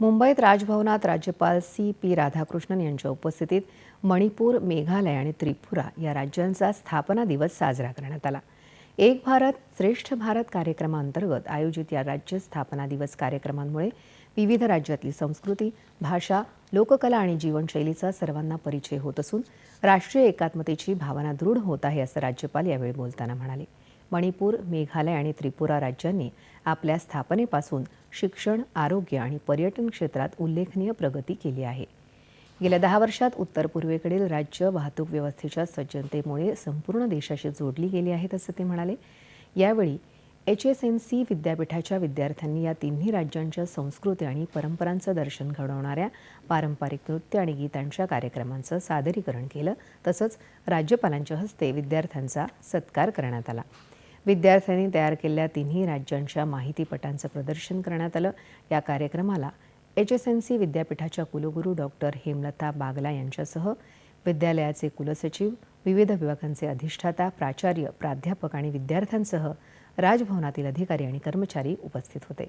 मुंबईत राजभवनात राज्यपाल सी पी राधाकृष्णन यांच्या उपस्थितीत मणिपूर मेघालय आणि त्रिपुरा या राज्यांचा स्थापना दिवस साजरा करण्यात आला. एक भारत श्रेष्ठ भारत कार्यक्रमाअंतर्गत आयोजित या राज्य स्थापना दिवस कार्यक्रमांमुळे विविध राज्यातली संस्कृती भाषा लोककला आणि जीवनशैलीचा सर्वांना परिचय होत असून राष्ट्रीय एकात्मतेची भावना दृढ होत आहे असं राज्यपाल यावेळी बोलताना म्हणाले. मणिपूर मेघालय आणि त्रिपुरा राज्यांनी आपल्या स्थापनेपासून शिक्षण आरोग्य आणि पर्यटन क्षेत्रात उल्लेखनीय प्रगती केली आहे. गेल्या दहा वर्षात उत्तर पूर्वेकडील राज्य वाहतूक व्यवस्थेच्या सज्जनतेमुळे संपूर्ण देशाशी जोडली गेली आहेत असं ते म्हणाले. यावेळी एच एस एन सी विद्यापीठाच्या विद्यार्थ्यांनी या तिन्ही राज्यांच्या संस्कृती आणि परंपरांचं दर्शन घडवणाऱ्या पारंपरिक नृत्य आणि गीतांच्या कार्यक्रमांचं सादरीकरण केलं तसंच राज्यपालांच्या हस्ते विद्यार्थ्यांचा सत्कार करण्यात आला. विद्यार्थ्यांनी तयार केलेल्या तिन्ही राज्यांच्या माहितीपटांचं प्रदर्शन करण्यात आलं. या कार्यक्रमाला एच एस एन सी विद्यापीठाच्या कुलगुरू डॉक्टर हेमलता बागला यांच्यासह विद्यालयाचे कुलसचिव विविध विभागांचे अधिष्ठाता प्राचार्य प्राध्यापक आणि विद्यार्थ्यांसह राजभवनातील अधिकारी आणि कर्मचारी उपस्थित होते.